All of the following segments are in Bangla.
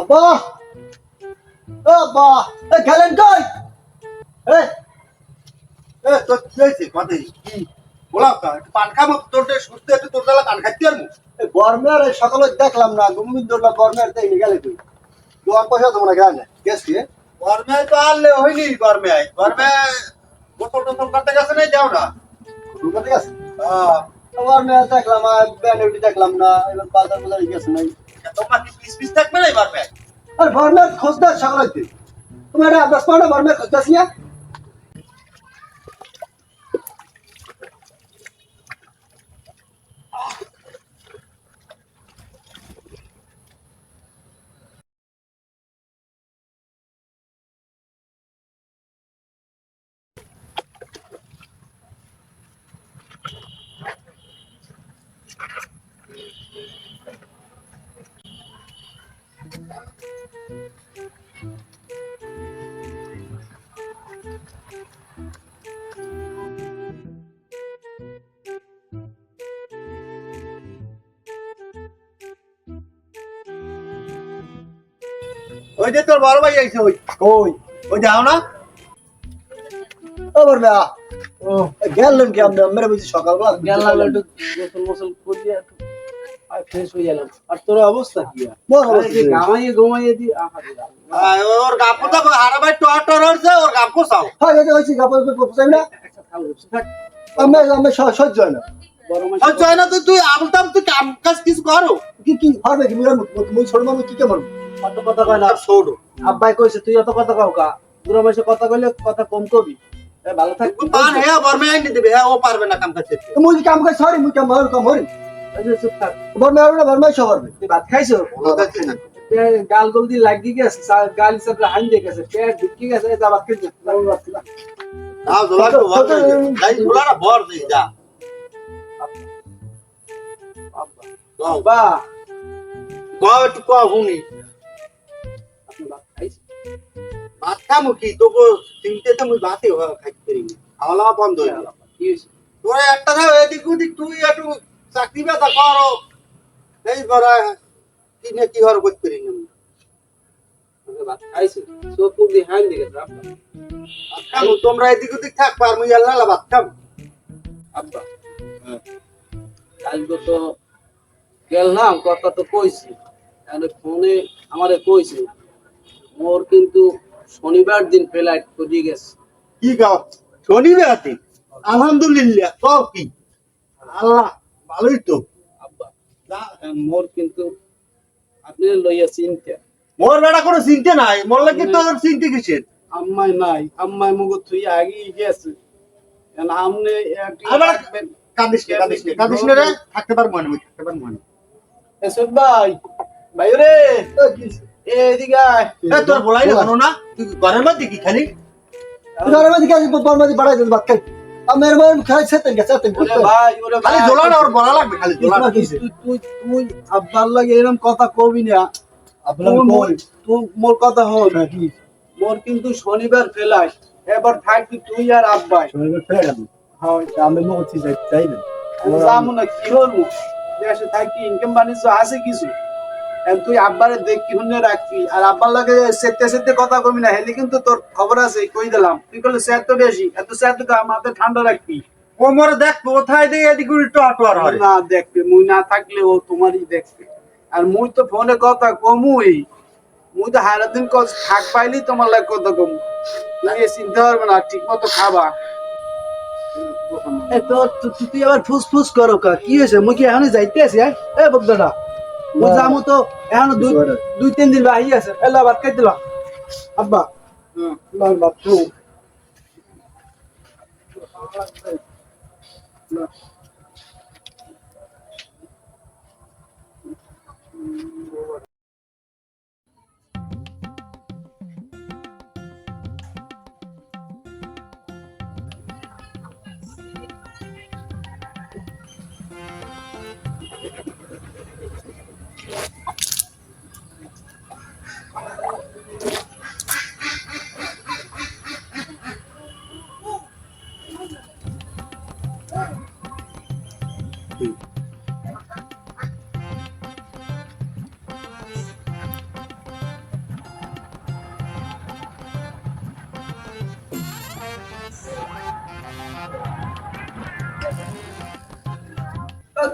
আব্বা। আব্বা এ গেলেন কই? এ এ তোর কি হয়েছে? কথা কি বলাও তা একটু পান খাব তোর সুস্থ একটু তোর বেলা পান খাইতে পারব? গরমের এই সকালে দেখলাম না ঘুমিয়ে ধরলাম গরমের দেখি গেলে তুই। তোমার পয়সা তোমরা গেল না গেছ গরমে তো আনলে হয়নি গরমে। গরমে বোতল টোতল কাটতে গেছে না যাও না। ঢুকাতে গেছে? আহ, গরমে দেখলাম আর ব্যান্ড দেখলাম না এবার বাজার বাজার গেছে নাই। তোমার কি পিস পিস থাকবে না গরমে? আর ভরমে খোঁজদার সকল সকালে একটা দশ এটা আব্বাস পাও না গরমের ওই যে তোর বড় ভাই আইছে ওই কই? ওই যাও না। ও কি আমরা? মেরে বুঝি সকালবেলা গেলাম একটু গোসল মোসল করিয়ে একটু ফ্রেশ হয়ে গেলাম। আর তোর অবস্থা কি? আর? বড় আরে যে দি আহারে ওর গাপো তো হারাবাই টর টর হচ্ছে ওর গাপ কোসাও হ্যাঁ এটা হইছে কাপড় পোছাই না। থাক। আমরা আমরা সহ্য হয় না। আর জয় না তুই তুই আমতাম তুই কাম কাজ কিছু করো। কি কি পারবে কি? মুরা মুই ছোট মানুষ কি কেমন? অত কথা কয় না আর ছোড়ো আব্বাই কইছে তুই অত কথা কাও কা? বুড়ো মাসে কথা কইলে কথা কম কবি। ভালো থাক। পান হ্যাঁ গরমে আইনি দেবে। হ্যাঁ ও পারবে না কাম করতে। মুই কি কাম করে সরি মুই কাম হল কাম হরি। চুপ থাক। বর মেরো না বর মাই তুই ভাত খাইছো? ভালো থাকছে না। গাল গল দিয়ে লাগি গেছে গাল হিসাবে হান দিয়ে গেছে। পেট ঢুকি গেছে যা ভাত খাইছো। যাও জলা তো বর যাই জলা না বর দেই যা। যাও বাহ গাও একটু কও হুনি ভাত খামু কি তোকে চিনতে তো মুই ভাতে খাইতে পারি খাওয়া বন্ধ হয়ে গেল। তোরা একটা এদিক ওদিক তুই একটু চাকরি করো। এই বড় কি না কি হর করতে পারি না। ভাত খাইছো? চোখ মুখ দিয়ে হান দিয়ে ভাত খামু তোমরা এদিক ওদিক থাক পার মুই আল্লাহ ভাত খাম। আব্বা কালকে তো গেলাম কথা তো কইছি। ফোনে আমারে কইছে। মোর কিন্তু শনিবার দিন ফ্লাইট করে গেছে। কি গাও? শনিবার দিন? আলহামদুলিল্লাহ কও কি? আল্লাহ ভালোই তো। আব্বা মোর কিন্তু আপনি লইয়া চিন্তা। মোর বেড়া কোনো চিন্তা নাই মোর লাগে তো তোর চিন্তা কিসের? আম্মাই নাই আম্মাই মুগো তুই আগেই গেছে। আমনে কাঁদিস নে কাঁদিস নে কাঁদিস রে। থাকতে পারব না থাকতে পারব না। এসব ভাই ভাই রে এদিকে তোর বলাই না জানো না? তুই ঘরের মধ্যে কি? খালি ঘরে মধ্যে কাজ বর বাড়াই দিল বাদ আমার মন খাই সেতেন গেছে সেতেন ভাই খালি ভাই। জোলা না লাগবে খালি জোলা তুই তুই তুই আব্বার লাগে এরকম কথা কবি না। আপনার মোর কই? তুই মোর কথা হল কি? মোর কিন্তু শনিবার ফেলাস। এবার থাকবি তুই আর আব্বাই। গেল আমি হচ্ছে যাই যাব না কি হলবো দেশে থাকি ইনকাম বাণিজ্য আছে কিছু? তুই আব্বারে দেখি শুনে রাখবি। আর আব্বার লাগে সেতে সেতে কথা কবি না হেলি কিন্তু তোর খবর আছে কই দিলাম। তুই করলে স্যার তো বেশি এত স্যার তো মাথায় ঠান্ডা রাখবি? কোমরে দেখ কোথায় দিয়ে এদিক উল্টো আটোয়ার হরে না দেখবে মুই না থাকলে ও তোমারই দেখবে আর মুই তো ফোনে কথা কমুই। মুই তো হারা দিন কল থাক পাইলি তোমার লাগে কথা কমু। তুমি এ চিন্তা পারবে না ঠিক মতো খাবা তুই আবার ফুস ফুস করো কা কি হয়েছে? মুই কি এখনই যাইতে আছি হ্যাঁ? এ বকদাটা ও যামু তো এখন দুই দুই তিন দিন বাহি আছে এলা বাদ কাট দিলাম আব্বা লাল বাপু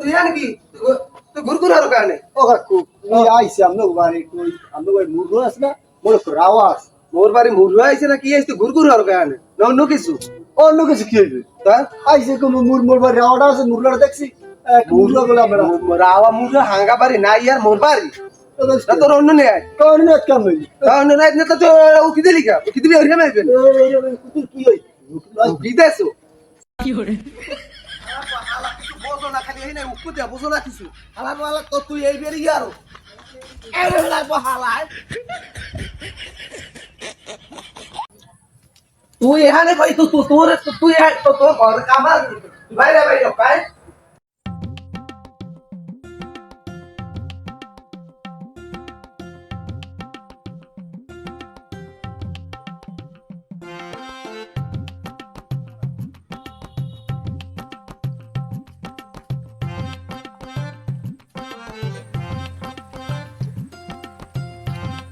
তুই জানি কি? তুই ঘুরঘুর আর কানে? ও কাকু তুই আইসি আমনে বাড়ি কই আমনে বাড়ি মুরগো আছে না? মোর রাওয়াস মোর বাড়ি মুরু আইছে না কি আইছে? ঘুরঘুর আর কানে? না অন্য কিছু? অন্য কিছু কি হইবে? তা? আইসি কো মুর মোর বাড়ি রাওয়াটা আছে মুরলাটা দেখছি। মুরলা বলে আমরা রাওয়া মুরু হাঙ্গা বাড়ি না ইয়ার মোর বাড়ি। তোর অন্য নেই কোন নেট কাম হইলি অন্য নাই না তো উকি দিলি কা? উকি দিবি ওরে মাইবে কি হই দেছো কি বোঝো না, খালি না হালা হালা তো তুই এই বেরি ইয়ারো হালাই তুই এখানে তো তুই তোর তুই তোর ঘর কামাল। বাইরে বাইরে পাই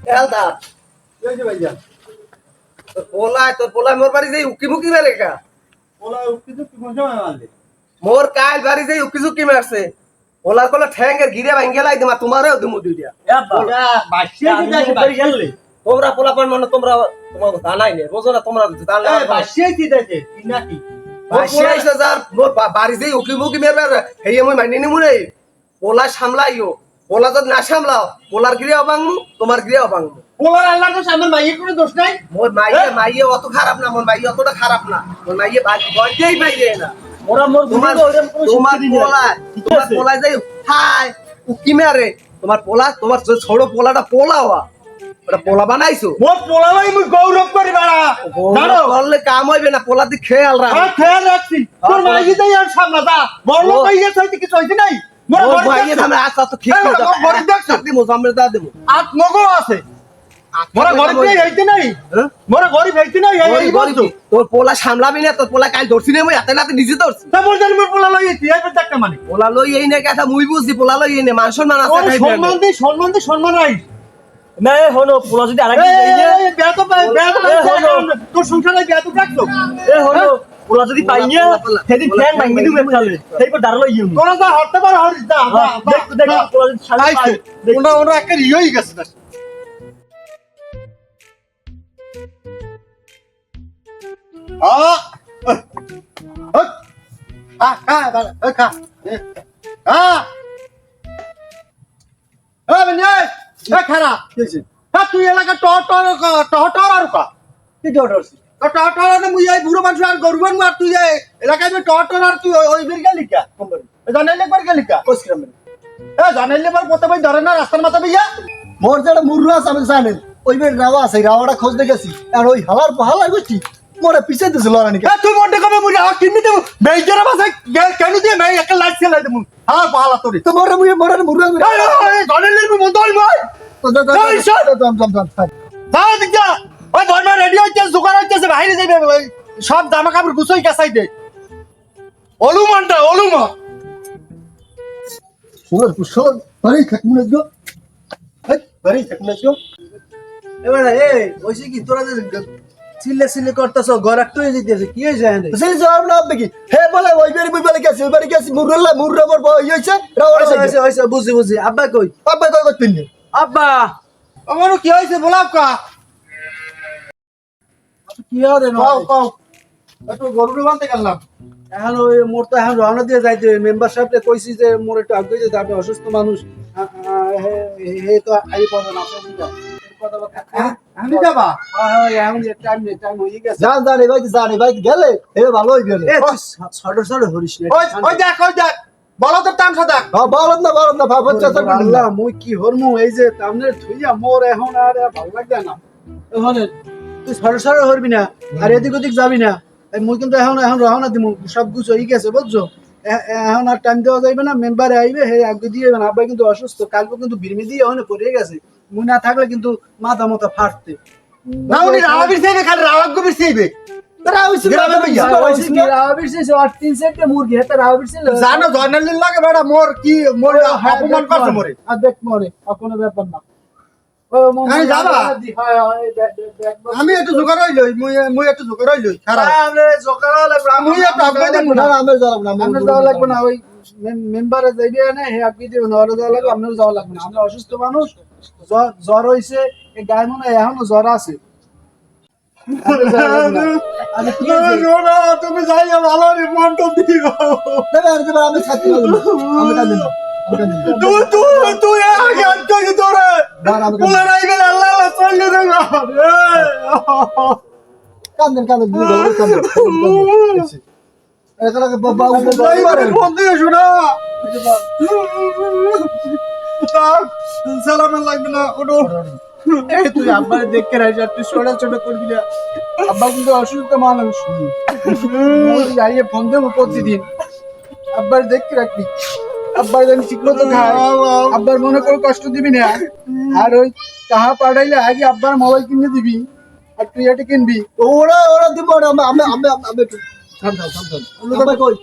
এলদা এই যে ভাইয়া। পোলায় তোর পোলায় মোর বাড়ি যাই উকি মুকি মেরে কা ওলা উকি তো কি মজা মারলে মোর কাল বাড়ি যাই উকি ঝুঁকি মারছে। পোলার কোলা ঠ্যাঙ্গের গিরে ভাঙ্গে লাই দিমা তোমারও দিমু দুইটা ওটা বাসিয়ে দিতে আছে বাসিয়ে তোমরা পোলা পান মানে তোমরা তোমার জানাই নে বোঝো না তোমরা জানলে বাসিয়ে কি নাকি বাসি আইসা যার মোর বাড়ি যাই উকি মুকি মেরবে হেই আমি মাইনি নিমু রে। পোলা সামলাইও। পোলা যদি না সামলাও পোলার গিরে অবাংমু তোমার গিরে অবাংমু ওলার আল্লাহ তো মাইয়ের কোনো দোষ নাই? মোর মাইয়ে মাইয়ে অত খারাপ না মোর মাইয়ে অতটা খারাপ না। মোর মাইয়ে গড়তেই পাইয়ে না। ওরা মোর তোমার তোমার পোলা তোমার পোলা যাই হাই উকি মেরে। তোমার পোলা তোমার ছোট পোলাটা পোলা হওয়া ওটা পোলা বানাইছো? মোর পোলালাই মুই গৌরব করি বাড়া। জানো? করলে কাম হইবে না পোলা দি খেয়াল রাখ। হ্যাঁ খেয়াল রাখছি। তোর মাইয়ে তাই আর কিছু হইছে নাই? হ্যাঁ? তোর পোলা সামলাবি না তোর পোলা কাল ধরছি না হাতে নাতে নিজে ধরছি। পোলা লই মানে। পোলা লই এই না কথা মুই বুঝছি পোলা লই না মান সম্মান আছে না। সম্মান দি সম্মান দি সম্মান নাই না হনো পোলা যদি আরেকদিন পাই এই, বেয়া তো বেয়া তো তোর সংসারে বেয়া তো রাখছো এ হনো পোলা যদি পাই না পোলা, পোলা, সেদিন ফ্যান ভাঙি দিবে চালে সেইপর দাঁড়াল ইউ তোরা যা হরতে পারো হরিস যা দেখ দেখ যা। যদি সাড়ে। পাই ওরা ওরা একটা ইয়েই গেছে তুই এলাকা আর কা কি তো টর টর না মুই এই বুড়ো মানুষ আর গরু আর তুই এই এলাকায় যে টর টর আর তুই ওই- বের গেলি কা? জানাইলে বার গেলি কা? কসকিরাম এ জানাইলে বার কত ভাই ধরে না রাস্তার মাথা ভাইয়া মোর যেটা মুরু আছে আমি জানেন ওই বের রাওয়া আছে রাওয়াটা খোঁজ দেখেছি আর ওই হালার হালাই বুঝছি মোরে পিছিয়ে দিছিল রানিকে এ তুই মনটা কবে মুড়ি আর কিনি দেবো? মেজরা বাসা কেন দিয়ে মেয়ে একটা লাইট চালাই দেবো। হালা পাহালা তোরে। তো মোরে মুই মোরে মুরু আমি জানাইলে মুই মন ধরি ভাই? তো যা যা এই, সর। জম ওই ধর্ম রেডি হচ্ছে জোগাড় হচ্ছে বাইরে ওই সব জামা কাপড় গুছাই কাছাই দে। অলুমানটা অলুমা। শুনো কুশল বাড়ি খাক মুনে গো হেই বাড়ি খাক গো এবার এ ওইসে কি তোরা যে চিল্লে চিল্লে করতেছ ঘর একটু যেতেছে কি হয়েছে? সেই জবাব না হবে কি? হে বলে ওই বাড়ি মুই বলে গেছি ওই বাড়ি গেছি মুরুল্লা মুরুরা মোর হইছে রাওয়াটা হয়েছে, হয়েছে, হয়েছে, বুঝছি বুঝছি। আব্বা কই? আব্বা কই করতেন আব্বা আমার কি হয়েছে বলাও কা কি হবে না কাও কাও। একটু গরুরে বানতে গেলাম এখন ওই মোর তো এখন রওনা দিয়ে যাইতে মেম্বার সাহেবকে কইছি যে মোর একটু আগে যেতে আপনি অসুস্থ মানুষ আ, আ, হে- হে- হে তো আই পাবে না আপনি দিন যান। কথাবার্তা- আমি যাবা? এখন টাইম নেই টাইম হয়ে গেছে। জান জান এই ভাই জান গেলে হে ভালো হই গেলে এ তুই ছড় ছড় হরিস না ওই ওই দেখ ওই দেখ। বলো তোর টাইম সাদা। না বলত না ভাবত আল্লাহ মুই কি হরমু? এই যে তামনে থুইয়া মোর এখন আর ভালো লাগবে না। এখন তুই সরে সরে হরবি না আর এদিক ওদিক যাবি না। মুই কিন্তু এখন এখন রওনা দিমু সব কিছু হয়ে গেছে বুঝছ? এখন আর টাইম দেওয়া যাইবে না মেম্বারে আইবে হে আগে দিয়ে না। আব্বা কিন্তু অসুস্থ কালকে কিন্তু বিরমি দিয়ে ওখানে পড়ে গেছে। মুই না থাকলে কিন্তু মাথা মতো ফাটতে। না উনি রাওয়াবির চাইবে। খালি রাওয়াক গবির রাবির ছিল জানো জয়নালির লাগে বেড়া মোর কি মোর অপমান করছে মোরে। আর দেখ মরে কোনো ব্যাপার না। আমি একটু জোগাড় হইলই মুই একটু জোগাড় খারাপ হ্যাঁ, মুই একটু আগে আমরা না। না আমি জ্বালাব না আমি যাওয়া লাগবে না ওই মেম্বারে যাইবে না হে আপনি দিবেন ওরা যাওয়া লাগবে আপনার যাওয়া লাগবে না। আমরা অসুস্থ মানুষ জ্বর- হইছে এই গায়ে মনে হয় এখনও জ্বর আছে। তুমি যাইয়া ভালো রিপোর্ট দিও। আমি পারব আমি তুই তুই তুই আগে আটকে তোরে। দাঁড়া, আমি কাঁদি বলে না। রাইবে আল্লাহ আল্লাহ চলে রে কান্দেন কান্দেন বুঝে কান্দেন, কান্দেন, কান্দেন। এখানে বাবা বাবা ফোন দিয়ে শোনা। সালাম লাগবে না ওটো এই তুই আব্বারে দেখে রাখি আর তুই ছোট ছোট করবি না। আব্বা কিন্তু অসুস্থ মানুষ। যাইয়ে ফোন দেবো প্রতিদিন। আব্বার দেখে রাখবি। আব্বার জানি ঠিক মতো খায়। আব্বার মনে করে কষ্ট দিবি না। আর ওই তাহা পাঠাইলে আগে আব্বার মোবাইল কিনে দিবি আর তুই এটা কিনবি। ওরা ওরা দিব আমি আমি আমি আমি থাম থাম থাম থাম। কই?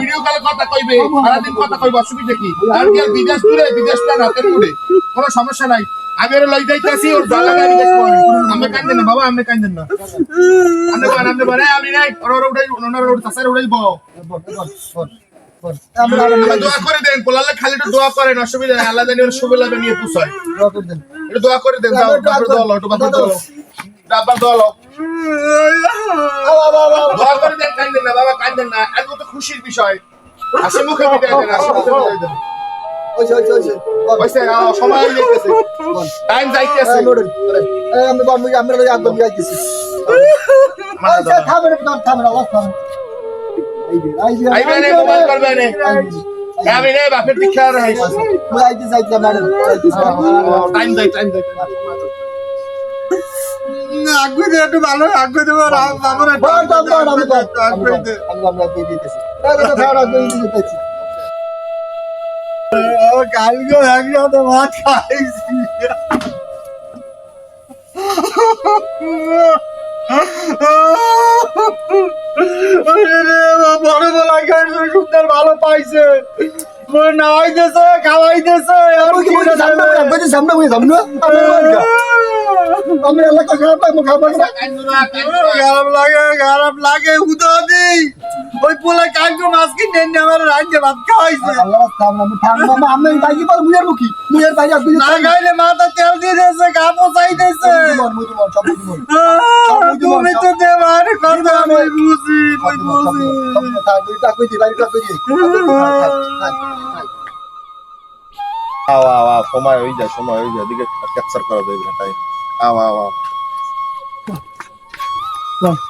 ভিডিও কথা কইবে। কথা কইবে, অসুবিধা কি? বিদেশ দূরে বিদেশটা রাতের দূরে কোনো সমস্যা নাই। আমি লই যাইতেছি ওর যা লাগে আমি আমি কান্দেন না বাবা আমি কান্দেন না। বলেন আপনি বলেন এই আমি নাই ওরা ওরা উঠাই ওনারা ওরা তাসারে উঠাই বল। আমি। দোয়া করে দেন পোলালে খালি একটু দোয়া করেন অসুবিধা নেই। আল্লাহ জানি ওর সুবিধা নিয়ে পুষায়। দোয়া করে দেন। একটু দোয়া করে দেন যাও বাপরে দোয়া লো একটু বাপরে দোয়া লো ডাব্বার দোয়া করে দেন কান্দেন না বাবা কান্দেন না। আজকে তো খুশির বিষয়। হাসি মুখে বিদায় দেন হাসি মুখে বিদায় দেন ওইসে। বল, হইছে আহ, সময় যাইতেছে টাইম আমি লই থামেন থামেন, থামেন। মোবাইল আমি নে বাপের দীক্ষা ম্যাডাম, টাইম যাই টাইম যাই একটু ভালো আগুন দেবো বাবার দিতেছি। কালকে একসাথে ভাত খাইছি। সুন্দর ভালো পাইছে। নাইতেছে খাওয়াইতেছে আর কি সামনে সামনে সামনে? আমি এলাকা খারাপ আমি খারাপ খারাপ লাগে খারাপ লাগে উদাদি ওই পোলা কালকে মাছ কিনে এনে আমার রাজ্যে ভাত খাওয়াইছে। আল্লাহ আমি বাইকে মুইয়ের মুখী, বাইরে আর না খাইলে মাথা তেল দিয়ে দিয়েছে গা পচাই দিয়েছে। তুমি তো দেবার কথা আমি বুঝি সময় হয়ে যায় সময় হয়ে যায়। দিকে ক্যাপচার করা যাবে না time Ah, wow, wow. Bon.